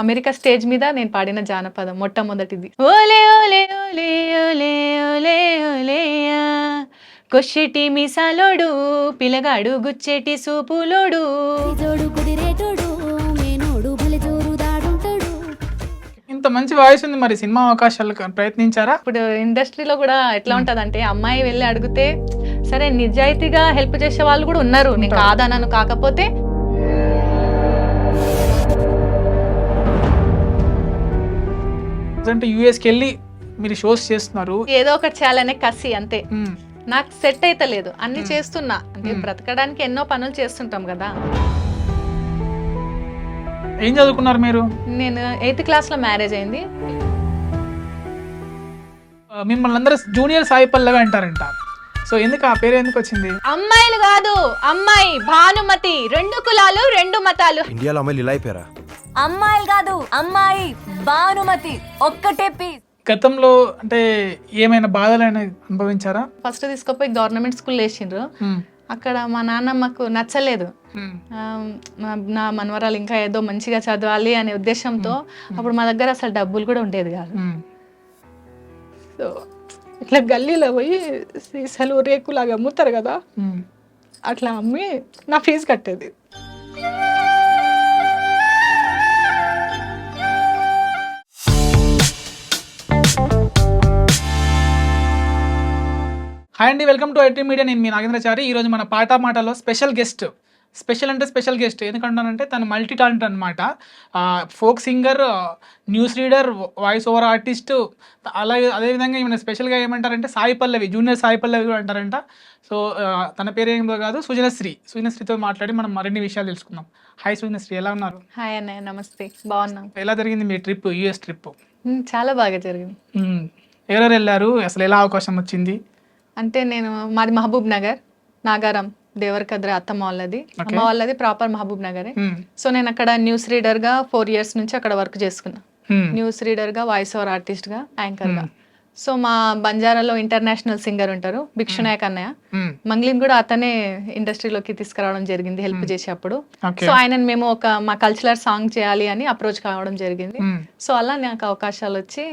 America stage మీద నేను పాడిన జానపదం మొట్టమొదటిది. ఓలే ఓలే ఓలే ఓలే ఓలే ఓలేయా కొచ్చెటి మిసాలోడు పిలగాడు గుచ్చెటి సూపులోడు. ఇంత మంచి వాయిస్ ఉంది మరి సినిమా అవకాశాలు ప్రయత్నించారా? ఇప్పుడు ఇండస్ట్రీలో కూడా ఎట్లా ఉంటదంటే అమ్మాయి వెళ్ళి అడిగితే సరే నిజాయితీగా హెల్ప్ చేసే వాళ్ళు కూడా ఉన్నారు నేను కాదనను కాకపోతే అంటే యూఎస్కి వెళ్ళి మీరు షోస్ చేస్తున్నారు. ఏదో ఒకటి చేయాలనే కసి అంతే. నాకు సెట్ అయితే లేదు. అన్ని చేస్తున్నా. అంటే బ్రతకడానికి ఎన్నో పనులు చేస్తుంటాం కదా. ఏం చదువుకున్నారు మీరు? నేను ఎయిత్ క్లాస్లో మ్యారేజ్ అయింది. మిమ్మల్ని అందరూ జూనియర్ సాయి పల్లవి అంటారంట. సో ఎందుకు ఆ పేరు ఎందుకు వచ్చింది? అమ్మాయిలు కాదు అమ్మాయి భానుమతి. రెండు కులాలు రెండు మతాలు. ఇండియాలో అమ్మాయిలు ఇలా అయిపోయారా? అమ్మాయిలు కాదు అమ్మాయి భానుమతి ఒక్కటే పీస్ గతంలో అంటే ఏమైనా బాధలైనా అనుభవించారా? ఫస్ట్ తీసుకుపోయి గవర్నమెంట్ స్కూల్ వేసిండ్రు. మ్మ్. అక్కడ మా నాన్న మాకు నచ్చలేదు. మా- నా మనవరాలు ఇంకా ఏదో మంచిగా చదవాలి అనే ఉద్దేశంతో అప్పుడు మా దగ్గర అసలు డబ్బులు కూడా ఉండేది కాదు. సో ఇట్లా గల్లీలో పోయి సీసాలు రేకులాగా అమ్ముతారు కదా. అట్లా అమ్మి నా ఫీజు కట్టేది. హాయ్ అండి వెల్కమ్ టు ఐటీ మీడియా నేను మీ నాగేంద్రచారి. ఈరోజు మన పాట మాటలో స్పెషల్ గెస్ట్ స్పెషల్ అంటే స్పెషల్ గెస్ట్ ఎందుకంటానంటే తను మల్టీ టాలెంట్ అనమాట folk singer news reader voice over artist అలాగే అదేవిధంగా ఈమె స్పెషల్గా ఏమంటారంటే సాయి పల్లవి జూనియర్ సాయి పల్లవి కూడా అంటారంట. సో తన పేరు ఏమో కాదు సుజనశ్రీ. సుజనశ్రీతో మాట్లాడి మనం మరిన్ని విషయాలు తెలుసుకుందాం. హాయ్ సుజనశ్రీ ఎలా ఉన్నారు? హాయ్ అన్నయ్య నమస్తే. బాగున్నాం. ఎలా జరిగింది మీ ట్రిప్ యూఎస్ ట్రిప్ చాలా బాగా జరిగింది. ఎవరెవరు వెళ్ళారు? అసలు ఎలా అవకాశం వచ్చింది? అంటే నేను మాది మహబూబ్ నగర్ నాగారం దేవరకద్ర అత్తమ్మ వాళ్ళది. అమ్మ వాళ్ళది ప్రాపర్ మహబూబ్ నగరే. సో నేను అక్కడ న్యూస్ రీడర్గా ఫోర్ ఇయర్స్ నుంచి అక్కడ వర్క్ చేసుకున్నా. న్యూస్ రీడర్గా వాయిస్ ఓవర్ ఆర్టిస్ట్గా యాంకర్గా సో మా బంజారాలో ఇంటర్నేషనల్ సింగర్ ఉంటారు భిక్షునాయక్ అన్నయ్య. మంగ్లీని కూడా అతనే ఇండస్ట్రీలోకి తీసుకురావడం జరిగింది హెల్ప్ చేసేటప్పుడు సో ఆయనను మేము ఒక మా కల్చరల్ సాంగ్ చేయాలి అని అప్రోచ్ కావడం జరిగింది. సో అలా నాకు అవకాశాలు వచ్చి.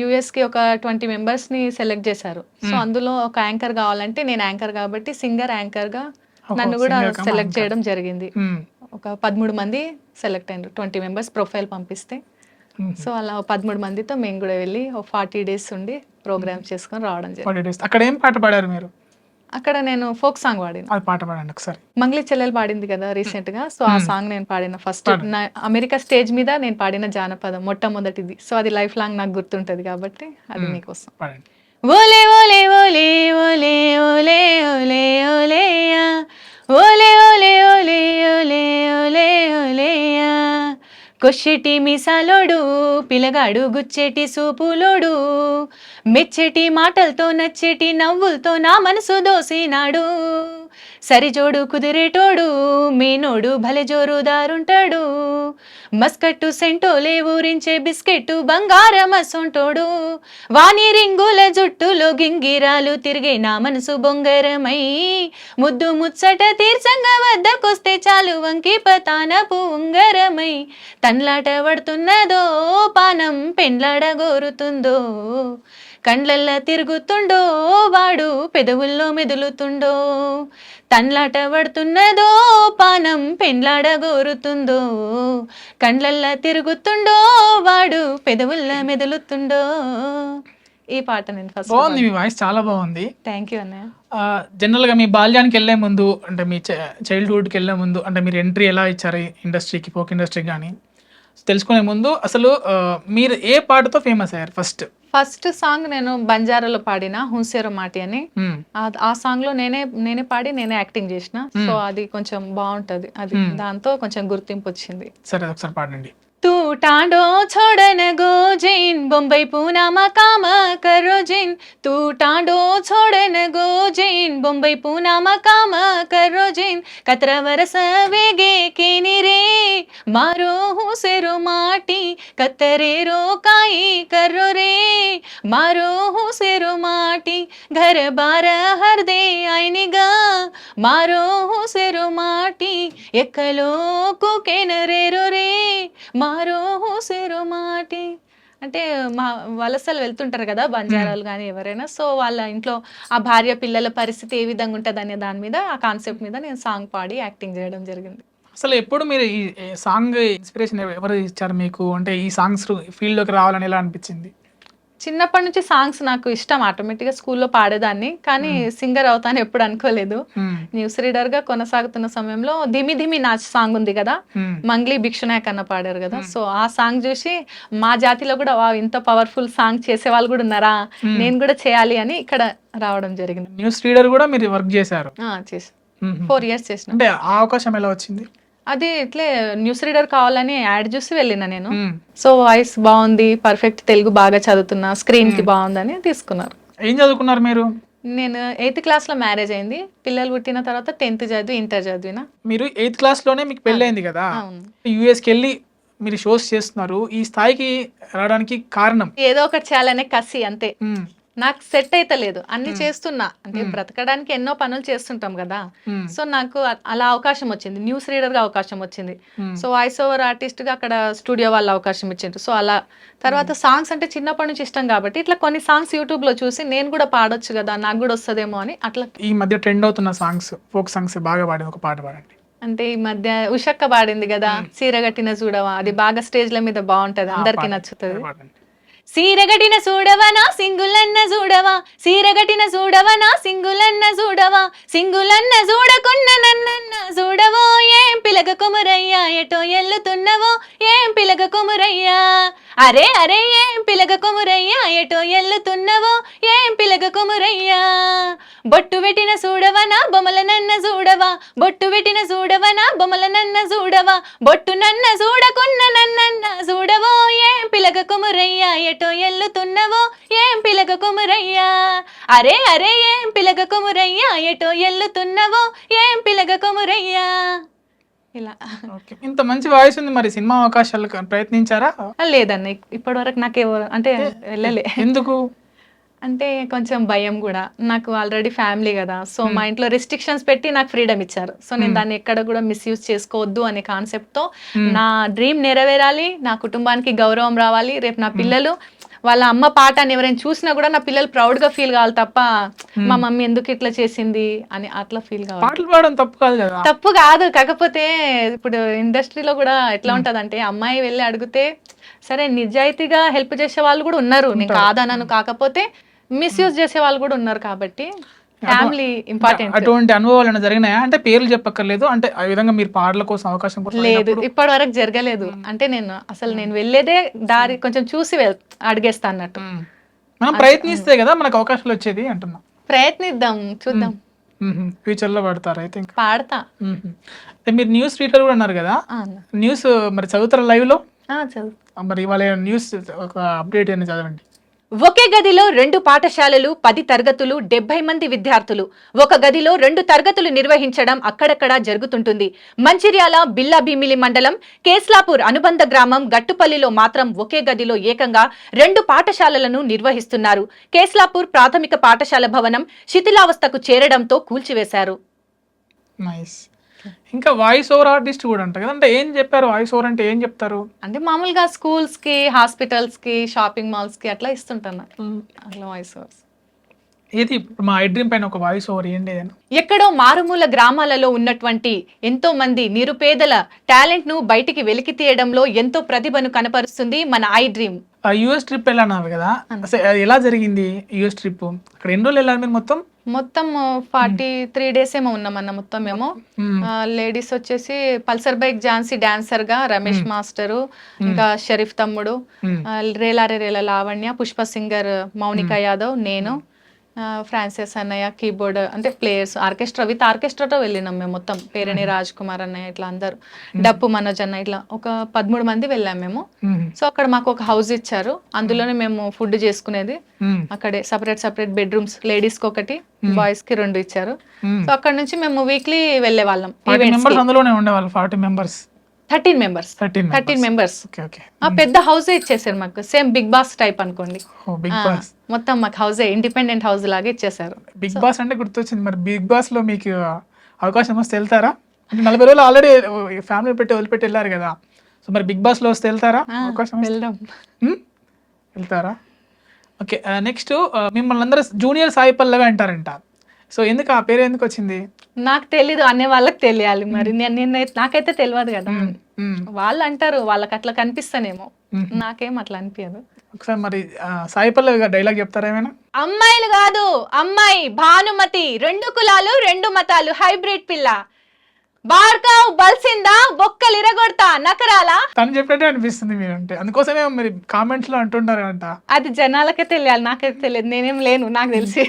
యుఎస్కి ఒక ట్వంటీ మెంబర్స్ని సెలెక్ట్ చేశారు సో అందులో ఒక యాంకర్ కావాలంటే నేను యాంకర్ కాబట్టి సింగర్ యాంకర్గా నన్ను కూడా సెలెక్ట్ చేయడం జరిగింది. ఒక పదమూడు మంది సెలెక్ట్ అయ్యారు ట్వంటీ మెంబర్స్ ప్రొఫైల్ పంపిస్తే. సో అలా పదమూడు మందితో మేము కూడా వెళ్ళి ఒక ఫార్టీ డేస్ ఉండి ప్రోగ్రామ్స్ చేసుకొని రావడం జరిగింది. అక్కడ ఏం పాట పాడారు మీరు? అక్కడ నేను ఫోక్ సాంగ్ పాడిన. అది పాట పాడండి ఒకసారి. మంగ్లీ చెల్లెలు పాడింది కదా రీసెంట్గా సో ఆ సాంగ్ నేను పాడిన ఫస్ట్. నా అమెరికా స్టేజ్ మీద నేను పాడిన జానపదం మొట్టమొదటిది. సో అది లైఫ్ లాంగ్ నాకు గుర్తుంటది కాబట్టి అది మీకోసం. పాడండి. ఓలే ఓలే ఓలే ఓలే ఓలే ఓలే ఓలే ఓలే ఓలే కొచ్చేటి మీసాలోడు పిలగాడు గుచ్చెటి సూపులోడు. మెచ్చేటి మాటలతో నచ్చేటి నవ్వులతో నా మనసు దోసినాడు. సరిజోడు కుదిరేటోడు మీనోడు భలే జోరుదారుంటాడు. మస్కట్టు సెంటోలే ఊరించే బిస్కెట్టు బంగారం అసొంటోడు వాణి రింగుల జుట్టులో గింగిరాలు తిరిగే నా మనసు బొంగరమై. ముద్దు ముచ్చట తీర్చంగా వద్దకొస్తే చాలు వంకి పతానపు ఉంగరమై తన్లాట పడుతున్నదో పానం పెండ్లాడగోరుతుందో కండ్లల్లా తిరుగుతుండో వాడు పెదవుల్లో మెదులుతుండో తన్లాట పడుతున్నదో పానం పెండ్లాడగోరుతుందో కండ్లల్లా తిరుగుతుండో వాడు పెదవుల్లా మెదులుతుండో. ఈ పాట నేను ఫస్ట్ బాగుంది మీ వాయిస్ చాలా బాగుంది. థ్యాంక్ యూ అన్నయ్య. ఆ, general గా మీ బాల్యానికి వెళ్ళే ముందు అంటే మీ చైల్డ్హుడ్కి వెళ్ళే ముందు అంటే మీరు ఎంట్రీ ఎలా ఇచ్చారు ఇండస్ట్రీకి ఫోక్ ఇండస్ట్రీకి కానీ తెలుసుకునే ముందు అసలు మీరు ఏ పాటతో ఫేమస్ అయ్యారు ఫస్ట్ ఫస్ట్ సాంగ్ నేను బంజారాలో పాడిన హున్సేరో మాటి అని ఆ- ఆ సాంగ్ లో నేనే నేనే పాడి నేనే యాక్టింగ్ చేసిన సో అది కొంచెం బాగుంటది అది దాంతో కొంచెం గుర్తింపు వచ్చింది సరే ఒకసారి పాడండి तू टांडो छोड़न गो जिन बम्बई पूना मकाम करो जिन तू टांडो छोड़न गो जिन बम्बई पूना मकाम करो जिन कतरा वरस वेगे केनी रे मारो हूँ सेरो माटी ಕತ್ತರೇರೋ ಕಾಯಿ ಕರ್ರೋರೆ మారో ಹುಸಿರು మాటి ఘర బార హర్దే ಐನಿಗ మారో ಹುಸಿರು మాటి ಎಕ್ಕಲೋ ಕುಕೆನರೇರೋ ರೇ మారో ಹುಸಿರು మాటి. అంటే మా వలసలు వెళ్తుంటారు కదా బంజారాలు కానీ ఎవరైనా సో వాళ్ళ ఇంట్లో ఆ భార్య పిల్లల పరిస్థితి ఏ విధంగా ఉంటుంది అనే దాని మీద ఆ కాన్సెప్ట్ మీద నేను సాంగ్ పాడి యాక్టింగ్ చేయడం జరిగింది. అసలు ఎప్పుడు మీరు ఈ సాంగ్ ఇన్స్పిరేషన్ ఎవరు ఇచ్చారు మీకు? అంటే ఈ సాంగ్స్ ఫీల్డ్లోకి రావాలని ఎలా అనిపించింది? చిన్నప్పటి నుంచి సాంగ్స్ నాకు ఇష్టం. ఆటోమేటిక్గా స్కూల్లో పాడేదాన్ని. కానీ సింగర్ అవుతాను ఎప్పుడు అనుకోలేదు. న్యూస్ రీడర్గా కొనసాగుతున్న సమయంలో ధిమి ధిమి నాచ్ సాంగ్ ఉంది కదా. మంగ్లీ భిక్షనాయక్ అన్న పాడారు కదా? సో ఆ సాంగ్ చూసి మా జాతిలో కూడా వా ఇంత పవర్ఫుల్ సాంగ్ చేసే వాళ్ళు కూడా ఉన్నారా? నేను కూడా చేయాలి అని ఇక్కడ రావడం జరిగింది. న్యూస్ రీడర్ కూడా మీరు వర్క్ చేశారు. ఫోర్ ఇయర్స్ చేసిన. అంటే ఆ అవకాశం ఎలా వచ్చింది? అది ఇట్లే న్యూస్ రీడర్ కావాలని యాడ్ చూసి వెళ్ళిన నేను. సో వాయిస్ బాగుంది పర్ఫెక్ట్ తెలుగు బాగా చదువుతున్నా స్క్రీన్కి బాగుందని తీసుకున్నారు. ఏం చదువుకున్నారు మీరు? నేను ఎయిత్ క్లాస్లో మ్యారేజ్ అయింది. పిల్లలు పుట్టిన తర్వాత టెన్త్ చదివి ఇంటర్ చదివిన. మీరు ఎయిత్ క్లాస్లోనే మీకు పెళ్ళైంది కదా? అవును. యూఎస్కి వెళ్ళి మీరు షోస్ చేస్తున్నారు. ఈ స్థాయికి రావడానికి కారణం? ఏదో ఒకటి చేయాలనే కసి అంతే. నాకు సెట్ అయితే లేదు అన్ని చేస్తున్నా. అంటే బ్రతకడానికి ఎన్నో పనులు చేస్తుంటాం కదా. సో నాకు అలా అవకాశం వచ్చింది. న్యూస్ రీడర్గా అవకాశం వచ్చింది. సో వాయిస్ ఓవర్ ఆర్టిస్ట్గా అక్కడ స్టూడియో వాళ్ళు అవకాశం ఇచ్చిండ్రు. సో అలా తర్వాత సాంగ్స్ అంటే చిన్నప్పటి నుంచి ఇష్టం కాబట్టి ఇట్లా కొన్ని సాంగ్స్ యూట్యూబ్లో చూసి నేను కూడా పాడొచ్చు కదా నాకు కూడా వస్తుందేమో అని అట్లా ఈ మధ్య ట్రెండ్ అవుతున్న సాంగ్స్ ఫోక్ సాంగ్స్ బాగా పాడింది ఒక పాట పాడండి. అంటే ఈ మధ్య ఉషక్క పాడింది కదా సీరగట్టిన చూడవా అది బాగా స్టేజ్ల మీద బాగుంటది అందరికి నచ్చుతుంది. సీరగటిన చూడవనా సింగులన్న చూడవా సీరగటిన చూడవనా సింగులన్న చూడవా సింగులన్న చూడకున్న నన్నన్న చూడవో ఏం పిలక కుమురయ్యా ఎటో ఎల్లుతున్నవో? ఏం పిలక కుమురయ్యా? అరే అరే ఏం పిలగ కొమురయ్యా? ఎటో ఎల్లుతున్నవో? ఏం పిలగ కొమురయ్యా? బొట్టు పెట్టిన చూడవనా బొమ్మల నన్న చూడవా బొట్టు పెట్టిన చూడవనా బొమ్మల నన్న చూడవా బొట్టు నన్న చూడకున్న నన్నన్న చూడవో ఏం పిలగ కొమురయ్యా? ఎటో ఎల్లుతున్నవో? ఏం పిలగ కుమురయ్యా? అరే అరే ఏం పిలగ కొమురయ్యా? ఎటో ఎల్లుతున్నవో? ఏం పిలగ కొమురయ్యా? ఇలా. ఓకే. ఇంత మంచి వాయిస్ ఉంది మరి సినిమా అవకాశాలు ప్రయత్నించారా? లేదన్న ఇప్పటి వరకు నాకు అంటే వెళ్ళలే. ఎందుకు? అంటే కొంచెం భయం కూడా. నాకు ఆల్రెడీ ఫ్యామిలీ కదా. సో మా ఇంట్లో రెస్ట్రిక్షన్స్ పెట్టి నాకు ఫ్రీడమ్ ఇచ్చారు. సో నేను దాన్ని ఎక్కడ కూడా మిస్యూజ్ చేసుకోవద్దు అనే కాన్సెప్ట్తో నా డ్రీమ్ నెరవేరాలి నా కుటుంబానికి గౌరవం రావాలి రేపు నా పిల్లలు వాళ్ళ అమ్మ పాట అని ఎవరైనా చూసినా కూడా నా పిల్లలు ప్రౌడ్గా ఫీల్ కావాలి తప్ప మా మమ్మీ ఎందుకు ఇట్లా చేసింది? అని అట్లా ఫీల్ కావాలి. పాటలు పాడడం తప్పు కాదు కదా. తప్పు కాదు కాకపోతే ఇప్పుడు ఇండస్ట్రీలో కూడా ఎట్లా ఉంటదంటే అమ్మాయి వెళ్ళి అడిగితే సరే నిజాయితీగా హెల్ప్ చేసే వాళ్ళు కూడా ఉన్నారు. నేను కాదనను కాకపోతే మిస్యూజ్ చేసే వాళ్ళు కూడా ఉన్నారు కాబట్టి ఫ్యామిలీ ఇంపార్టెంట్ అటువంటి అనుభవాలు ఏమైనా జరిగినాయా? అంటే పేర్లు చెప్పక్కర్లేదు. అంటే ఆ విధంగా మీరు పాటల కోసం అవకాశం కోసం లేదు ఇప్పటి వరకు జరగలేదు. అంటే నేను అసలు నేను వెళ్ళేదే దారి కొంచెం చూసి అడిగేస్తా అన్నట్టు. మనం ప్రయత్నిస్తే కదా మనకు అవకాశాలు వచ్చేది అంటున్నా. ప్రయత్నిద్దాం చూద్దాం. ఫ్యూచర్లో పడతారు అయితే పాడతా. మీరు న్యూస్ రీడర్ కూడా అన్నారు కదా. న్యూస్ మరి చదువుతారా లైవ్లో మరి ఇవాళ న్యూస్ ఒక అప్డేట్ అని చదవండి. ఒకే గదిలో రెండు పాఠశాలలు పది తరగతులు డెబ్బై మంది విద్యార్థులు. ఒక గదిలో రెండు తరగతులు నిర్వహించడం అక్కడక్కడా జరుగుతుంటుంది. మంచిర్యాల బిల్లా భీమిలి మండలం కేస్లాపూర్ అనుబంధ గ్రామం గట్టుపల్లిలో మాత్రం ఒకే గదిలో ఏకంగా రెండు పాఠశాలలను నిర్వహిస్తున్నారు. కేస్లాపూర్ ప్రాథమిక పాఠశాల భవనం శిథిలావస్థకు చేరడంతో కూల్చివేశారు. నైస్ ఇంకా వాయిస్ ఓవర్ ఆర్టిస్ట్ కూడా అంట కదా. అంటే ఏం చెప్పారు వాయిస్ ఓవర్ అంటే ఏం చెప్తారు? అంటే మామూలుగా స్కూల్స్కి హాస్పిటల్స్కి షాపింగ్ మాల్స్కి అట్లా ఇస్తుంటాను అట్లా వాయిస్ ఓవర్స్ ఏది? మా ఐడ్రీమ్ పైన ఒక వాయిస్ ఓవర్ ఏంటి ఎక్కడో మారుమూల గ్రామాలలో ఉన్నటువంటి ఎంతో మంది నిరుపేదల టాలెంట్ను బయటికి వెలికి తీయడంలో ఎంతో ప్రతిభను కనపరుస్తుంది మన ఐ డ్రీమ్ యుఎస్ ట్రిప్ వెళ్ళాన్నారు కదా. ఎలా జరిగింది యుఎస్ ట్రిప్ అక్కడ ఎన్ని రోజులు వెళ్ళారు మీరు మొత్తం? మొత్తం ఫార్టీ త్రీ డేస్ ఏమో ఉన్నామన్న మొత్తం మేము. లేడీస్ వచ్చేసి పల్సర్ బైక్ ఝాన్సీ డాన్సర్గా రమేష్ మాస్టరు ఇంకా షరీఫ్ తమ్ముడు రేలారే రేల లావణ్య పుష్ప సింగర్ మౌనిక యాదవ్ నేను. ఫ్రాన్సిస్ అన్నయ్య కీబోర్డ్ అంటే ప్లేయర్స్ ఆర్కెస్ట్రా విత్ ఆర్కెస్ట్రాతో వెళ్ళినాం మేము మొత్తం. పేరణి రాజ్ కుమార్ అన్నయ్య ఇట్లా అందరు. డప్పు మనోజ్ అన్న ఇట్లా ఒక పదమూడు మంది వెళ్ళాం మేము. సో అక్కడ మాకు ఒక హౌస్ ఇచ్చారు. అందులోనే మేము. ఫుడ్ చేసుకునేది. అక్కడే సపరేట్ సపరేట్ బెడ్రూమ్స్ లేడీస్కి ఒకటి బాయ్స్కి రెండు ఇచ్చారు. సో అక్కడ నుంచి మేము వీక్లీ వెళ్ళే వాళ్ళం అందులోనే ఉండేవాళ్ళు forty members thirteen members. Thirteen members. ఆ పెద్ద హౌస్ ఇచ్చేసారు మాకు. సేమ్ బిగ్ బాస్ టైప్ అనుకోండి. బాస్. మొత్తం మాకు హౌసే ఇండిపెండెంట్ హౌస్ లాగా ఇచ్చేసారు. బిగ్ బాస్ అంటే గుర్తొచ్చింది. మరి బిగ్ బాస్లో మీకు అవకాశం వస్తే వెళ్తారా? నలభై రోజులు ఆల్రెడీ ఫ్యామిలీ పెట్టి వదిలిపెట్టి వెళ్ళారు కదా. సో మరి బిగ్ బాస్లో వస్తే వెళ్తారా? అవకాశం వెళ్దాం. హ్మ్? వెళ్తారా? ఓకే నెక్స్ట్ మిమ్మల్ని అందరూ జూనియర్ సాయి పల్లవి అంటారంట. సో ఎందుకు ఆ పేరు ఎందుకు వచ్చింది? నాకు తెలీదు అనే వాళ్ళకి తెలియాలి మరి. నేను నాకైతే తెలియదు కదా. వాళ్ళు అంటారు వాళ్ళకి అట్లా కనిపిస్తానేమో. నాకేం అట్లా అనిపించదు ఒకసారి మరి ఆ, సాయి పల్లవి గారు డైలాగ్ చెప్తారా ఏమైనా? అమ్మాయిలు కాదు అమ్మాయి భానుమతి. రెండు కులాలు రెండు మతాలు. హైబ్రిడ్ పిల్ల. బార్కావ్ బల్సిందా బొక్కలు ఇరగొడతా నకరాలా? తను చెప్పినట్టే అనిపిస్తుంది మీరు అంటే అందుకోసమే మీరు కామెంట్స్లో అంటుంటారు అంట అది జనాలకే తెలియాలి నాకైతే తెలియదు నేనేం లేను నాకు తెలిసి.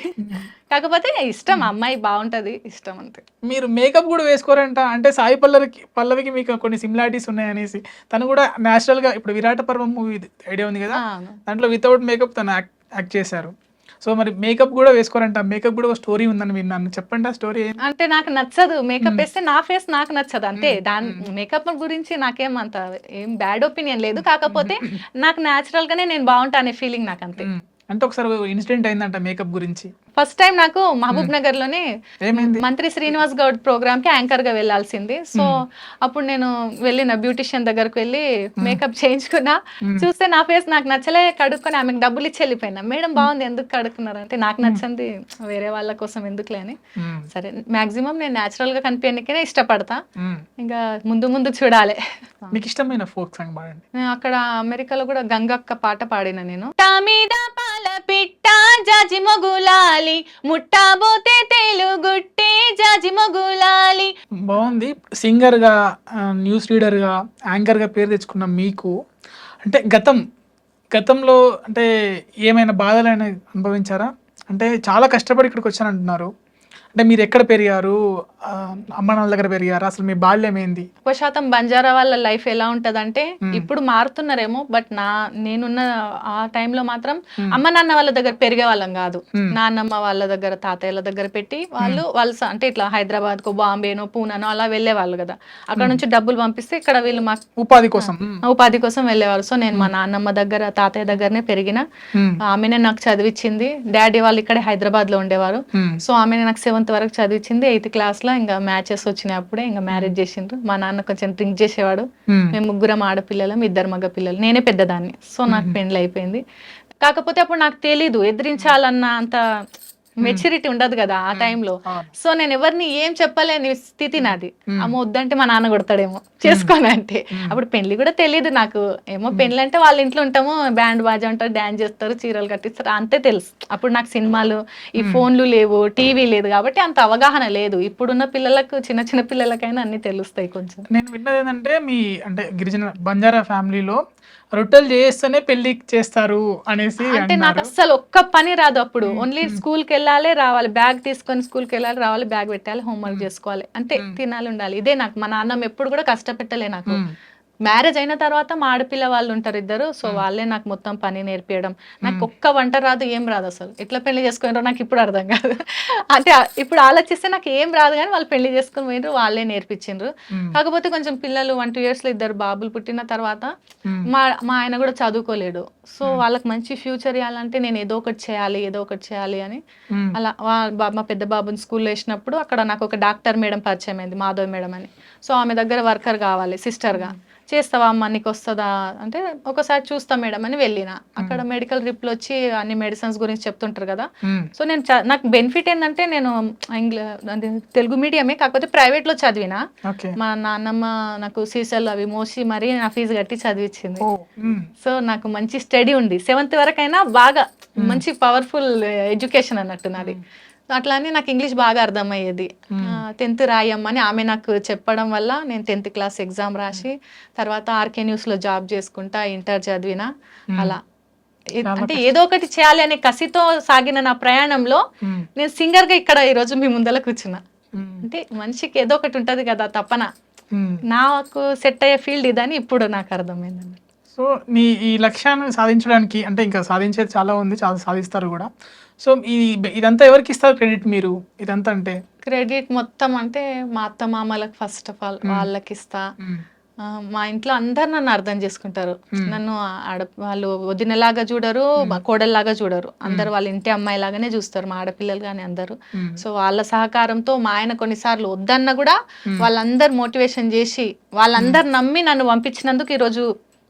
కాకపోతే ఇష్టం అమ్మాయి బాగుంటది ఇష్టం అంతే. మీరు మేకప్ కూడా వేసుకోరంట. అంటే సాయి పల్లవికి పల్లవికి మీకు కొన్ని సిమిలారిటీస్ ఉన్నాయనేసి. తను కూడా natural గా ఇప్పుడు విరాట పర్వం మూవీ ఐడియా ఉంది కదా. దాంట్లో వితౌట్ మేకప్ తను యాక్ట్ చేశారు. సో మరి మేకప్ కూడా వేసుకోరంట మేకప్ కూడా ఒక స్టోరీ ఉందని విన్నాను చెప్పండి ఆ స్టోరీ అంటే నాకు నచ్చదు. మేకప్ వేస్తే నా ఫేస్ నాకు నచ్చదు. అంతే. దాని మేకప్ గురించి నాకేం అంత ఏం బ్యాడ్ ఒపీనియన్ లేదు. కాకపోతే నాకు న్యాచురల్ గానే నేను బాగుంటా అనే ఫీలింగ్ నాకు అంతే. అంటే ఒకసారి ఇన్సిడెంట్ అయిందంట మేకప్ గురించి. ఫస్ట్ టైం నాకు మహబూబ్ నగర్లోనే మంత్రి శ్రీనివాస్ గౌడ్ ప్రోగ్రామ్కి యాంకర్గా వెళ్ళాల్సింది. సో అప్పుడు నేను వెళ్ళిన బ్యూటిషియన్ దగ్గరకు వెళ్ళి మేకప్ చేయించుకున్నా. చూస్తే నా ఫేస్ నాకు నచ్చలే కడుక్కొని ఆమెకు డబ్బులు ఇచ్చి వెళ్ళిపోయినా. మేడం బాగుంది ఎందుకు కడుక్కున్నారు? అంటే నాకు నచ్చింది వేరే వాళ్ళ కోసం ఎందుకులే అని. సరే మాక్సిమం నేను న్యాచురల్గా కనిపించడానికే ఇష్టపడతా. ఇంకా ముందు ముందు చూడాలి. మీకు ఇష్టమైన ఫోక్ సాంగ్ పాడండి. నేను అక్కడ అమెరికాలో కూడా గంగక్క పాట పాడిన నేను. పాల పిట్ట జాజి మొగులాలి ముట్టాబోతే తెలుగుట్టే జాజి మొగులాలి. బాగుంది. సింగర్గా న్యూస్ రీడర్గా యాంకర్గా పేరు తెచ్చుకున్న మీకు అంటే గతం గతంలో అంటే ఏమైనా బాధలైనా అనుభవించారా? అంటే చాలా కష్టపడి ఇక్కడికి వచ్చానంటున్నారు. అంటే మీరు ఎక్కడ పెరిగారు? అమ్మ నాన్న దగ్గర పెరిగారు? అసలు మీ బాల్యం ఏంది? ఎక్కువ శాతం బంజారా వాళ్ళ లైఫ్ ఎలా ఉంటదంటే ఇప్పుడు మారుతున్నారేమో బట్ నా నేనున్న ఆ టైంలో మాత్రం అమ్మ నాన్న వాళ్ళ దగ్గర పెరిగే వాళ్ళం కాదు. నాన్నమ్మ వాళ్ళ దగ్గర తాతయ్యల దగ్గర పెట్టి వాళ్ళు వాళ్ళు అంటే ఇట్లా హైదరాబాద్ కో బాంబేనో పూనానో అలా వెళ్ళే వాళ్ళు కదా. అక్కడ నుంచి డబ్బులు పంపిస్తే ఇక్కడ వీళ్ళు మాకు ఉపాధి కోసం. ఉపాధి కోసం వెళ్ళేవారు సో నేను మా నాన్నమ్మ దగ్గర తాతయ్య దగ్గరనే పెరిగిన. ఆమెనే నాకు చదివించింది డాడీ వాళ్ళు ఇక్కడే హైదరాబాద్లో ఉండేవారు. సో ఆమెనే నాకు సెవెంత్ వరకు చదివించింది ఎయిత్ క్లాస్లో ఇంకా మ్యాచెస్ వచ్చినప్పుడే ఇంకా మ్యారేజ్ చేసిండ్రు. మా నాన్న కొంచెం డ్రింక్ చేసేవాడు. మ్మ్. ముగ్గురం ఆడపిల్లలం ఇద్దరు మగ పిల్లలు నేనే పెద్దదాన్ని. సో నాకు పెండ్లి అయిపోయింది కాకపోతే అప్పుడు నాకు తెలీదు. ఎదిరించాలన్న అంత మెచ్యూరిటీ ఉండదు కదా ఆ టైంలో అవును. సో నేను ఎవరిని ఏం చెప్పలేని స్థితి నాది. అమ్మ వద్దంటే మా నాన్న కొడతాడేమో. చేసుకోని అంటే. అప్పుడు పెళ్ళి కూడా తెలియదు నాకు. ఏమో పెళ్ళి అంటే వాళ్ళ ఇంట్లో ఉంటాము బ్యాండ్ బాజా ఉంటారు డాన్స్ చేస్తారు చీరలు కట్టిస్తారు అంతే తెలుసు. అప్పుడు నాకు సినిమాలు ఈ ఫోన్లు లేవు టీవీ లేదు కాబట్టి అంత అవగాహన లేదు. ఇప్పుడున్న పిల్లలకు చిన్న చిన్న పిల్లలకైనా అన్ని తెలుస్తాయి కొంచెం. నేను విన్నది ఏంటంటే మీ అంటే గిరిజన బంజారా ఫ్యామిలీలో రొట్టెలు చేస్తేనే పెళ్ళి చేస్తారు అనేసి అంటే నాకు అస్సలు ఒక్క పని రాదు అప్పుడు. ఓన్లీ స్కూల్కి వెళ్ళాలి రావాలి. బ్యాగ్ తీసుకొని స్కూల్కి వెళ్ళాలి రావాలి. బ్యాగ్ పెట్టాలి హోంవర్క్ చేసుకోవాలి. అంతే తినాలి ఉండాలి. ఇదే నాకు. మా నాన్నమ్మ ఎప్పుడు కూడా కష్టపెట్టలే నాకు. మ్యారేజ్ అయిన తర్వాత మా ఆడపిల్ల వాళ్ళు ఉంటారు ఇద్దరు సో వాళ్ళే నాకు మొత్తం పని నేర్పించడం నాకు ఒక్క వంట రాదు ఏం రాదు అసలు. ఎట్లా పెళ్ళి చేసుకున్నారో నాకు ఇప్పుడు అర్థం కాదు. అంటే ఇప్పుడు ఆలోచిస్తే నాకు ఏం రాదు కానీ వాళ్ళు పెళ్ళి చేసుకుని పోయినారు వాళ్ళే నేర్పించిండ్రు. కాకపోతే కొంచెం పిల్లలు వన్ టూ ఇయర్స్లో ఇద్దరు బాబులు పుట్టిన తర్వాత. మా మా ఆయన కూడా చదువుకోలేడు. సో వాళ్ళకి మంచి ఫ్యూచర్ ఇవ్వాలంటే నేను ఏదో ఒకటి చేయాలి ఏదో ఒకటి చేయాలి అని. అలా మా పెద్ద బాబుని స్కూల్లో వేసినప్పుడు అక్కడ నాకు ఒక డాక్టర్ మేడం పరిచయం అయింది మాధవ్ మేడం అని. సో ఆమె దగ్గర వర్కర్ కావాలి సిస్టర్గా. చేస్తావా అమ్మ నీకు వస్తుందా అంటే ఒకసారి చూస్తా మేడం అని వెళ్ళిన. అక్కడ మెడికల్ రిప్లు వచ్చి అన్ని మెడిసిన్స్ గురించి చెప్తుంటారు కదా. సో నేను నాకు బెనిఫిట్ ఏంటంటే నేను తెలుగు మీడియమే కాకపోతే ప్రైవేట్లో చదివిన. ఓకే. మా నాన్నమ్మ నాకు సీసాలు అవి మోసి మరీ నా ఫీజు కట్టి చదివించింది. సో నాకు మంచి స్టడీ ఉంది. సెవెంత్ వరకైనా బాగా మంచి పవర్ఫుల్ ఎడ్యుకేషన్ అన్నట్టు నాది. అట్లా అని నాకు ఇంగ్లీష్ బాగా అర్థమయ్యేది. టెన్త్ రాయమ్మని ఆమె నాకు చెప్పడం వల్ల నేను టెన్త్ క్లాస్ ఎగ్జామ్ రాసి తర్వాత ఆర్కే న్యూస్లో జాబ్ చేసుకుంటా ఇంటర్ చదివిన అలా. అంటే ఏదో ఒకటి చేయాలి అనే కసితో సాగిన నా ప్రయాణంలో. నేను సింగర్గా ఇక్కడ ఈరోజు మీ ముందర కూర్చున్నా. అంటే మనిషికి ఏదో ఒకటి ఉంటుంది కదా తపన. నాకు సెట్ అయ్యే ఫీల్డ్ ఇదని ఇప్పుడు నాకు అర్థమైందండి. సో మీ ఈ లక్ష్యాన్ని సాధించడానికి అంటే ఇంకా సాధించేది చాలా ఉంది చాలా సాధిస్తారు కూడా. సో ఈ ఇదంతా ఎవరికి ఇస్తారు క్రెడిట్ మీరు? ఇదంతా అంటే? క్రెడిట్ మొత్తం అంటే మా అత్త మామలకు ఫస్ట్ ఆఫ్ ఆల్ వాళ్ళకి ఇస్తా. మా ఇంట్లో అందరు నన్ను అర్థం చేసుకుంటారు. నన్ను ఆడ వాళ్ళు వదినలాగా చూడరు మా కోడల్లాగా చూడరు. అందరు వాళ్ళ ఇంటి అమ్మాయి లాగానే చూస్తారు మా ఆడపిల్లలు కానీ అందరూ. సో వాళ్ళ సహకారంతో మా ఆయన కొన్నిసార్లు వద్దన్న కూడా వాళ్ళందరు మోటివేషన్ చేసి వాళ్ళందరు నమ్మి నన్ను పంపించినందుకు ఈరోజు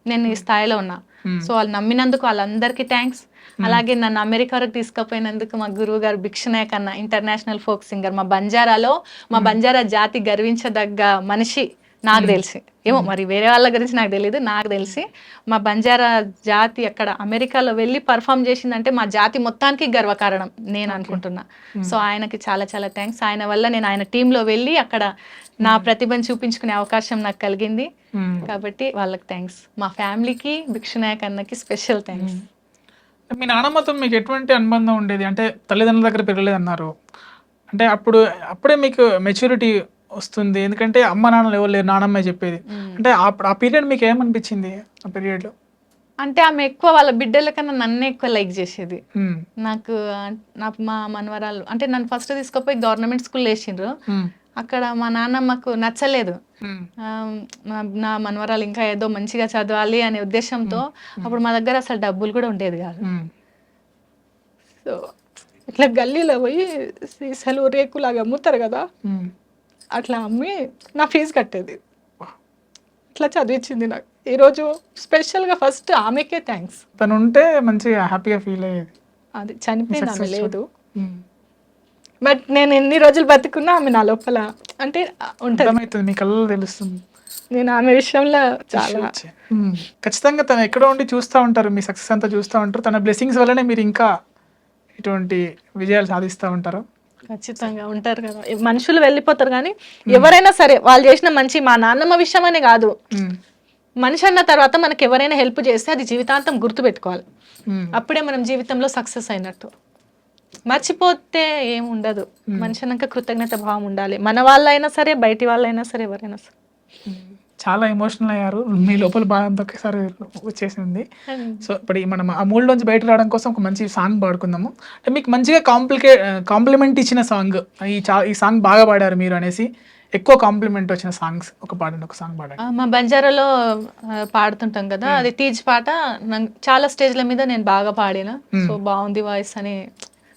నేను ఈ స్థాయిలో ఉన్నా. సో వాళ్ళు నమ్మినందుకు వాళ్ళందరికీ థ్యాంక్స్ అలాగే నన్ను అమెరికా వరకు తీసుకుపోయినందుకు మా గురువు గారు భిక్షనాయక్ అన్న ఇంటర్నేషనల్ ఫోక్ సింగర్ మా బంజారాలో మా బంజారా జాతి గర్వించదగ్గ మనిషి నాకు తెలిసి. ఏమో మరి వేరే వాళ్ళ గురించి నాకు తెలియదు నాకు తెలిసి. మా బంజారా జాతి అక్కడ అమెరికాలో వెళ్ళి పర్ఫామ్ చేసిందంటే మా జాతి మొత్తానికి గర్వకారణం నేను అనుకుంటున్నా. సో ఆయనకి చాలా చాలా థ్యాంక్స్ ఆయన వల్ల నేను ఆయన టీంలో వెళ్ళి అక్కడ నా ప్రతిభను చూపించుకునే అవకాశం నాకు కలిగింది. కాబట్టి వాళ్ళకి థ్యాంక్స్ మా ఫ్యామిలీకి భిక్షనాయక్ అన్నకి స్పెషల్ థ్యాంక్స్ మీ నానమ్మతో మీకు ఎటువంటి అనుబంధం ఉండేది? అంటే తల్లిదండ్రుల దగ్గర పెరగలేదు అన్నారు అంటే అప్పుడు అప్పుడే మీకు మెచ్యూరిటీ వస్తుంది. ఎందుకంటే అమ్మ నాన్నలు ఎవరు లేరు నానమ్మ చెప్పేది. అంటే అప్పుడు ఆ పీరియడ్ మీకు ఏమనిపించింది? ఆ పీరియడ్లో? అంటే ఆమె ఎక్కువ వాళ్ళ బిడ్డల కన్నా నన్నే ఎక్కువ లైక్ చేసేది. నాకు నాకు మా మనవరాలు అంటే నన్ను ఫస్ట్ తీసుకుపోయి గవర్నమెంట్ స్కూల్ వేసిండ్రు అక్కడ మా నాన్నమ్మకు నచ్చలేదు. ఆ, నా- మనవరాలు ఇంకా ఏదో మంచిగా చదవాలి అనే ఉద్దేశంతో అప్పుడు మా దగ్గర అసలు డబ్బులు కూడా ఉండేది కాదు. సో ఇట్లా గల్లీలో పోయి సీసాలు రేకులాగా అమ్ముతారు కదా అట్లా అమ్మి నా ఫీజు కట్టేది. ఇట్లా చదివించింది నాకు. ఈరోజు స్పెషల్గా ఫస్ట్ ఆమెకే థ్యాంక్స్. తను ఉంటే మంచిగా హ్యాపీగా ఫీల్ అయ్యేది. అది చనిపోయింది. లేదు. బట్ నేను ఎన్ని రోజులు బతుకున్నా ఆమె నా లోపల అంటే ఉంటుంది. మీ కళ్ళలో తెలుస్తుంది. నేను ఆమె విషయంలో చాలా మ్మ్. ఖచ్చితంగా తను ఎక్కడో ఉండి చూస్తూ ఉంటారు మీ సక్సెస్ అంతా చూస్తూ ఉంటారు. తన బ్లెస్సింగ్స్ వల్లనే మీరు ఇంకా ఇటువంటి విజయాలు సాధిస్తూ ఉంటారు. ఖచ్చితంగా ఉంటారు కదా. మనుషులు వెళ్ళిపోతారు కానీ ఎవరైనా సరే వాళ్ళు చేసిన మంచి మా నాన్నమ్మ విషయం అనే కాదు. మ్మ్. మనిషి అన్న తర్వాత మనకి ఎవరైనా హెల్ప్ చేస్తే అది జీవితాంతం గుర్తుపెట్టుకోవాలి. మ్మ్. అప్పుడే మనం జీవితంలో సక్సెస్ అయినట్టు. మర్చిపోతే ఏం ఉండదు. మనిషి అన్నాక కృతజ్ఞత భావం ఉండాలి. మన వాళ్ళైనా సరే బయటి వాళ్ళైనా సరే ఎవరైనా సరే. చాలా ఎమోషనల్ అయ్యారు. మీ లోపల బాధ అంతా ఒకేసారి వచ్చేసింది. సో ఇప్పుడు మనం ఆ మూడ్ నుంచి బయట రావడం కోసం ఒక మంచి సాంగ్ పాడుకుందాము. అంటే మీకు మంచిగా కాంప్లికే కాంప్లిమెంట్ ఇచ్చిన సాంగ్ ఈ చా ఈ సాంగ్ బాగా పాడారు మీరు అనేసి ఎక్కువ కాంప్లిమెంట్ వచ్చిన సాంగ్స్ ఒక పాడండి ఒక సాంగ్ పాడండి. మా బంజారాలో పాడుతుంటాం కదా అది తీజ్ పాట చాలా స్టేజ్ల మీద నేను బాగా పాడిన. సో బాగుంది వాయిస్ అని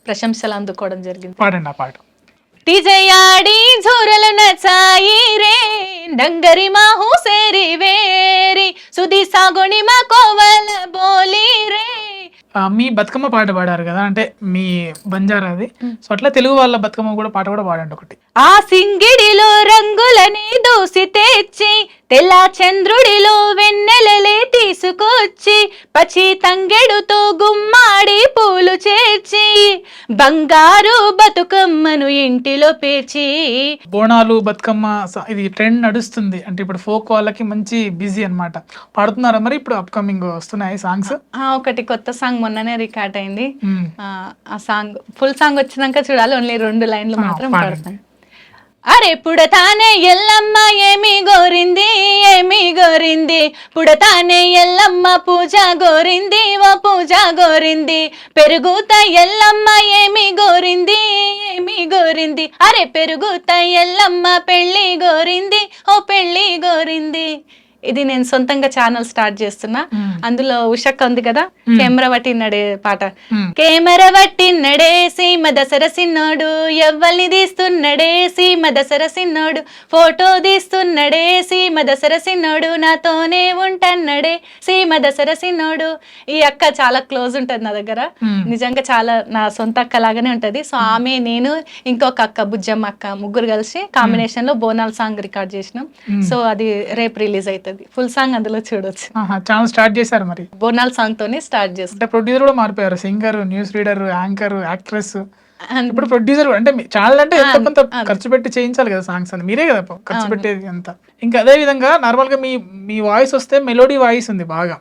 ప్రశంసలు అందుకోవడం జరిగింది. పాడండి ఆ పాట. టిజయాడి ఝూరలు నచాయి రే డంగరి మాహు సేరి వేరి సుది సాగుని మా కోవల బోలి రే. మీ బతుకమ్మ పాట పాడారు కదా అంటే మీ బంజారాది. సో అట్లా తెలుగు వాళ్ళ బతుకమ్మ కూడా పాట కూడా పాడండి ఒకటి. ఆ సింగిడిలో రంగులని దూసి తెచ్చి తెల్ల చంద్రుడిలో వెన్నెలలే తీసుకొచ్చి పచ్చి తంగెడుతో గుమ్మాడి పూలు చేర్చి బంగారు బతుకమ్మను ఇంటిలో పేర్చి. బోనాలు బతుకమ్మ ఇది ట్రెండ్ నడుస్తుంది. అంటే ఇప్పుడు ఫోక్ వాళ్ళకి మంచి బిజీ అన్నమాట. పాడుతున్నారా మరి ఇప్పుడు అప్కమింగ్ వస్తున్నాయి సాంగ్స్ ఆ, ఒకటి కొత్త సాంగ్ మొన్ననే రికార్డ్ అయింది. ఆ, సాంగ్ ఫుల్ సాంగ్ వచ్చినాక చూడాలి. ఓన్లీ రెండు లైన్లు మాత్రం పాడండి. పాడతాను. అరే పుడతానే ఎల్లమ్మ ఏమి గోరింది ఏమి గోరింది? పుడతానే ఎల్లమ్మ పూజ గోరింది ఓ పూజ గోరింది. పెరుగుత ఎల్లమ్మ ఏమి గోరింది ఏమి గోరింది? అరే పెరుగుత ఎల్లమ్మ పెళ్ళి గోరింది ఓ పెళ్ళి గోరింది. ఇది నేను సొంతంగా ఛానల్ స్టార్ట్ చేస్తున్నా. అందులో ఉషక్క ఉంది కదా కెమెరా పట్టినడే పాట. మ్మ్. కెమెరా పట్టినడే సీమ దసర సిన్నోడు ఎవ్వల్ని తీస్తున్నడే సీమ దసర సిన్నోడు ఫోటో తీస్తున్నడే సీమ దసర సిన్నోడు నాతోనే ఉంటన్నడే సీమ దసర సిన్నోడు ఈ అక్క చాలా క్లోజ్ ఉంటది నా దగ్గర. నిజంగా చాలా నా సొంత అక్క లాగానే ఉంటది. సో ఆమె నేను ఇంకొక అక్క బుజ్జమ్మ అక్క ముగ్గురు కలిసి కాంబినేషన్లో బోనాల్ సాంగ్ రికార్డ్ చేసినాం. సో అది రేపు రిలీజ్ అవుతుంది. ఫుల్ సాంగ్ అందులో చూడొచ్చు. ఛానల్ స్టార్ట్ చేశారు మరి? బోనాల్ సాంగ్ తోనే స్టార్ట్ చేస్తాం అంటే ప్రొడ్యూసర్ కూడా మారిపోయారు. Singer news reader anchor actress ఇప్పుడు ప్రొడ్యూసర్ అంటే ఛానల్ అంటే ఎంతో కొంత ఖర్చు పెట్టి చేయించాలి కదా సాంగ్స్ అని. మీరే కదా ఖర్చు పెట్టేది అంతా. ఇంకా అదే విధంగా నార్మల్గా మీ మీ వాయిస్ వస్తే మెలోడీ వాయిస్ ఉంది బాగా.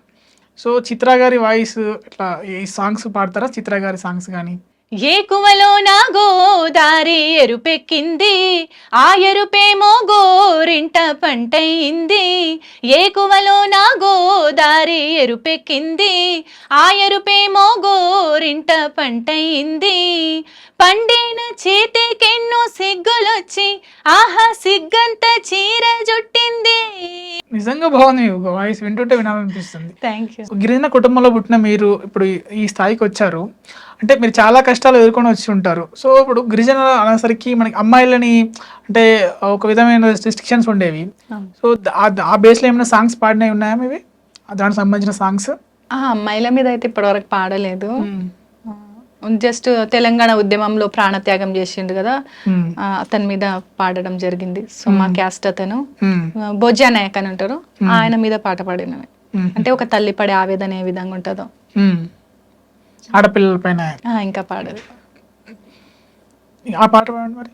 సో చిత్ర గారి వాయిస్ ఇట్లా ఈ సాంగ్స్ పాడతారా? చిత్ర గారి సాంగ్స్ కానీ? ఏ కువలో నా గోదారి ఎరుపెక్కింది? ఆ ఎరుపేమో గోరింట పంటయింది. ఏ కువలో నా గోదారి ఎరుపెక్కింది? ఆ ఎరుపేమో గోరింట పంటయింది. పండిన చేతికెన్నో సిగ్గులొచ్చి ఆహా సిగ్గంత చీర జుట్టింది. నిజంగా బాగుంది వాయిస్ వింటుంటే వినాలనిపిస్తుంది. థ్యాంక్ యూ గిరిజన కుటుంబంలో పుట్టిన మీరు ఇప్పుడు ఈ- ఈ స్థాయికి వచ్చారు. అంటే మీరు చాలా కష్టాలు ఎదుర్కొని వచ్చి ఉంటారు. సో ఇప్పుడు గిరిజన అనేసరికి మనకి అమ్మాయిలని అంటే ఒక విధమైన రిస్ట్రిక్షన్స్ ఉండేవి. సో ఆ బేస్లో ఏమైనా సాంగ్స్ పాడినవి ఉన్నాయా మీవి దానికి సంబంధించిన సాంగ్స్ అమ్మాయిల మీద అయితే ఇప్పటివరకు పాడలేదు. జస్ట్ తెలంగాణ ఉద్యమంలో ప్రాణత్యాగం చేసిండు కదా. ఆ, అతని మీద పాడడం జరిగింది. సో మా క్యాస్ట్ అతను. ఆ, బొజ్జా నాయక్ అని అంటారు ఆయన మీద పాట పాడినవి. అంటే ఒక తల్లి పడే ఆవేదన ఏ విధంగా ఉంటుందో. ఆడపిల్లలపైన ఇంకా పాడదు. ఆ పాట పాడండి మరి.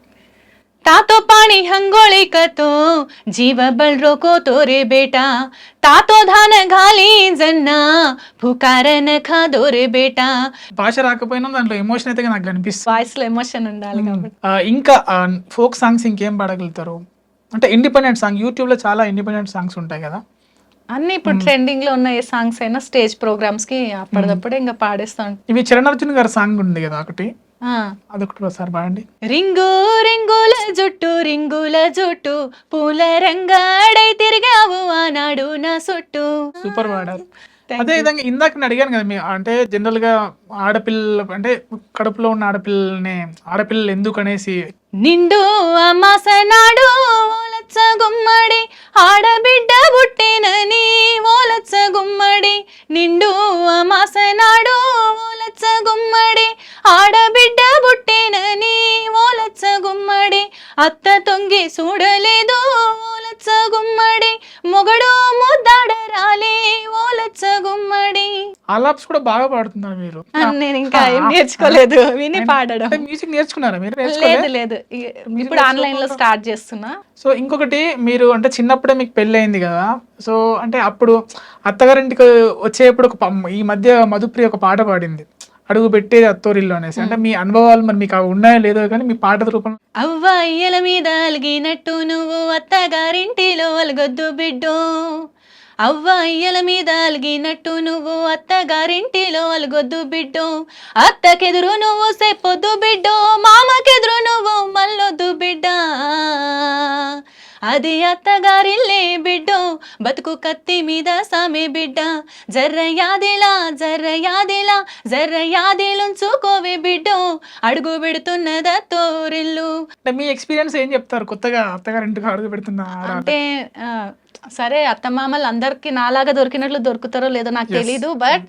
ತಾತೋ ಪಾಣಿ ಹಂಗೋಳಿ ಕತೋ ಜೀವ ಬಳ್ರೋಕೋ బేటా. తాతో ధాన గాలి జన్నా ಜನ್ನ ಭೂಕಾರನ ಖಾದೋರೆ బేటా. భాష రాకపోయినా దాంట్లో ఎమోషన్ అయితే నాకు కనిపిస్తుంది. వాయిస్లో ఎమోషన్ ఉండాలి ఇంకా ఫోక్ సాంగ్స్ ఇంకేం పాడగలుగుతారు? అంటే ఇండిపెండెంట్ సాంగ్ యూట్యూబ్లో చాలా ఇండిపెండెంట్ సాంగ్స్ ఉంటాయి కదా. అన్ని ఇప్పుడు ట్రెండింగ్లో ఉన్న ఏ సాంగ్స్ అయినా స్టేజ్ ప్రోగ్రామ్స్కి అప్పటిదప్పుడే ఇంకా పాడేస్తా. ఇవి చరణ్ అర్జున్ గారి సాంగ్ ఉంది కదా ఒకటి. ఆ. అదొకటి ఒకసారి పాడండి. రింగు రింగుల జుట్టు రింగుల జుట్టు పూల రంగాడై తిరిగావు ఆనాడు నా చుట్టూ సూపర్ పాడారు. అదే విధంగా ఇందాక నేను అడిగాను కదా మీ అంటే జనరల్గా ఆడపిల్ల అంటే కడుపులో ఉన్న ఆడపిల్లల్ని ఆడపిల్లలు ఎందుకు అనేసి నిండు అమాసనాడు ఓలచ్చ గుమ్మడి ఆడబిడ్డ పుట్టినని ఓలచ్చ గుమ్మడి నిండు అమాసనాడు ఓలచ్చ గుమ్మడి ఆడబిడ్డ పుట్టినని ఓలచ్చ గుమ్మడి అత్త తొంగి చూడలేదు ఓలచ్చ గుమ్మడి మొగడు ముద్దాడరాలే ఓలచ్చ ఆలాప్స్ కూడా బాగా పాడుతున్నారు మీరు. నేను ఇంకా ఏం నేర్చుకోలేదు. విని పాడడం. మ్యూజిక్ నేర్చుకున్నారా? మీరు లేదు లేదు. ఇప్పుడు ఆన్లైన్లో స్టార్ట్ చేస్తున్నా. సో ఇంకొకటి మీరు అంటే చిన్నప్పుడే మీకు పెళ్ళి అయింది కదా? సో అంటే అప్పుడు అత్తగారింటికి వచ్చేప్పుడు ఒక ఈ మధ్య మధుప్రియ ఒక పాట పాడింది. అడుగు పెట్టేది అత్తోరిల్లు అనేసి. అంటే మీ అనుభవాలు మరి మీకు అవి ఉన్నాయో లేదో కానీ మీ పాట రూపంలో అవ్వాయిల మీద అలిగినట్టు నువ్వు అత్తగారింటిలో అలగొద్దు బిడ్డో. అవ్వాయిల మీద అలిగినట్టు నువ్వు అత్తగారింటిలో అలగొద్దు బిడ్డో. అత్తకెదురు నువ్వు చెప్పొద్దు బిడ్డో. మామకెదురు నువ్వు మల్లొద్దు బిడ్డ. అది అత్తగారిల్లే బిడ్డో. బతుకు కత్తి మీద సామె బిడ్డ. జర్ర యాదిలా జర్ర యాదిలా జర్ర యాదిలుంచుకోవే బిడ్డో. అడుగు పెడుతున్నదా తోరిల్లు. మీ ఎక్స్పీరియన్స్ ఏం చెప్తారు కొత్తగా? అత్తగారింటికి అడుగు పెడుతున్నారు? అంటే సరే అత్తమామలు అందరికి నాలాగా దొరికినట్లు దొరుకుతారో లేదో నాకు తెలీదు బట్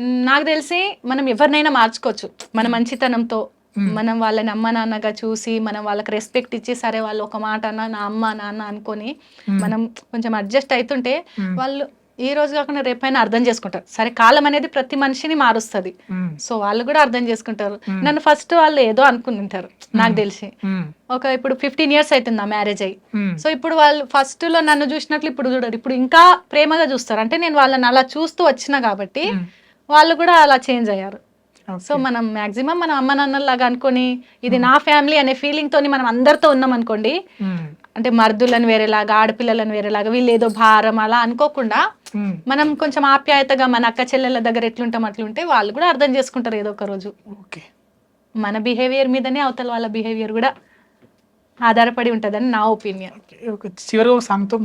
నాకు తెలిసి మనం ఎవరినైనా మార్చుకోవచ్చు. మన మంచితనంతో మనం వాళ్ళని అమ్మ నాన్నగా చూసి మనం వాళ్ళకి రెస్పెక్ట్ ఇచ్చి సరే వాళ్ళు ఒక మాట అన్న నా అమ్మ నాన్న అనుకొని మనం కొంచెం అడ్జస్ట్ అవుతుంటే వాళ్ళు ఈ రోజు కాకుండా రేపైనా అర్థం చేసుకుంటారు. సరే కాలం అనేది ప్రతి మనిషిని మారుస్తుంది. సో వాళ్ళు కూడా అర్థం చేసుకుంటారు. నన్ను ఫస్ట్ వాళ్ళు ఏదో అనుకుంటారు నాకు తెలిసి. ఒక ఇప్పుడు ఫిఫ్టీన్ ఇయర్స్ అవుతుంది నా మ్యారేజ్ అయ్యి. సో ఇప్పుడు వాళ్ళు ఫస్ట్లో నన్ను చూసినట్లు ఇప్పుడు చూడరు. ఇప్పుడు ఇంకా ప్రేమగా చూస్తారు. అంటే నేను వాళ్ళని అలా చూస్తూ వచ్చిన కాబట్టి వాళ్ళు కూడా అలా చేంజ్ అయ్యారు. సో మనం మాక్సిమం మన అమ్మ నాన్నలాగా అనుకొని ఇది నా ఫ్యామిలీ అనే ఫీలింగ్ తోని మనం అందరితో ఉన్నాం అనుకోండి. అంటే మర్దులను వేరేలాగా ఆడపిల్లలను వేరేలాగా వీళ్ళు ఏదో భారం అలా అనుకోకుండా. మనం కొంచెం ఆప్యాయతగా మన అక్క చెల్లెల దగ్గర ఎట్లుంటాం అట్లుంటే వాళ్ళు కూడా అర్థం చేసుకుంటారు ఏదో ఒక రోజు. ఓకే. మన బిహేవియర్ మీదనే అవతల వాళ్ళ బిహేవియర్ కూడా ఆధారపడి ఉంటుందని నా ఒపీనియన్ చివరిగా ఒక సాంగ్తో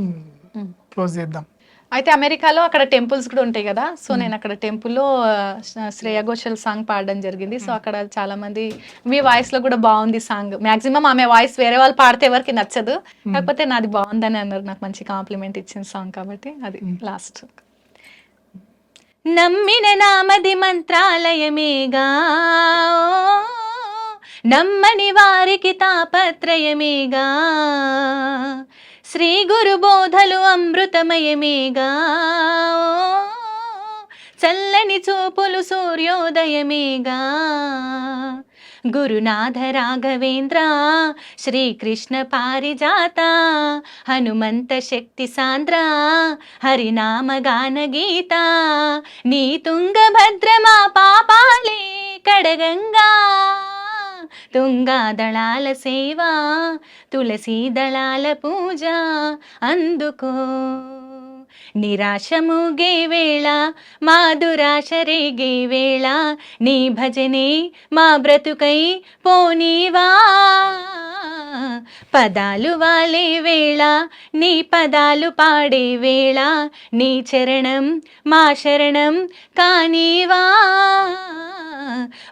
క్లోజ్ చేద్దాం. అయితే అమెరికాలో అక్కడ టెంపుల్స్ కూడా ఉంటాయి కదా. సో నేను అక్కడ టెంపుల్లో శ్రేయ ఘోషల్ సాంగ్ పాడడం జరిగింది. సో అక్కడ చాలా మంది మీ వాయిస్లో కూడా బాగుంది సాంగ్. మాక్సిమం ఆమె వాయిస్ వేరే వాళ్ళు పాడితే ఎవరికి నచ్చదు. కాకపోతే నాది బాగుందని అన్నారు. నాకు మంచి కాంప్లిమెంట్ ఇచ్చిన సాంగ్ కాబట్టి అది లాస్ట్ నమ్మిన నామది మంత్రాలయమేగా. నమ్మని వారికి తాపత్రయమేగా. శ్రీ గురు బోధలు అమృతమయమేగా చల్లని చూపులు సూర్యోదయమేగా గురునాథ రాఘవేంద్ర శ్రీకృష్ణ పారిజాత హనుమంత శక్తి సాంద్ర హరినామ గాన గీత నీ తుంగభద్రమా పాపాలే కడగంగా. తుంగా దళాల సేవ తులసి దళాల పూజ అందుకో. నిరాశ మూగే వేళ మా దురాశ రేగే వేళ నీ భజనే మా బ్రతుకై పోనీవా. పదాలు వాలే వేళ నీ పదాలు పాడే వేళ నీ చరణం మా శరణం కానీవా.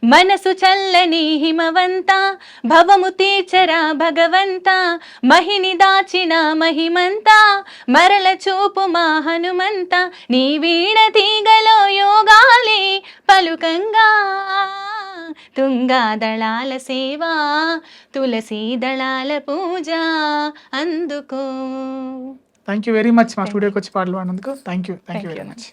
మనసు చల్లని హిమవంత భవము తీర్చరా భగవంత మహిని దాచిన మహిమంత మరల చూపు మా హనుమంత నీ వీణ తీగలో యోగాలే పలుకంగా. తుంగా దళాల సేవ తులసి దళాల పూజ అందుకో. థ్యాంక్ యూ వెరీ మచ్ మా స్టూడియోకి వచ్చి పాటలు పాడినందుకు. Thank you thank you very. Much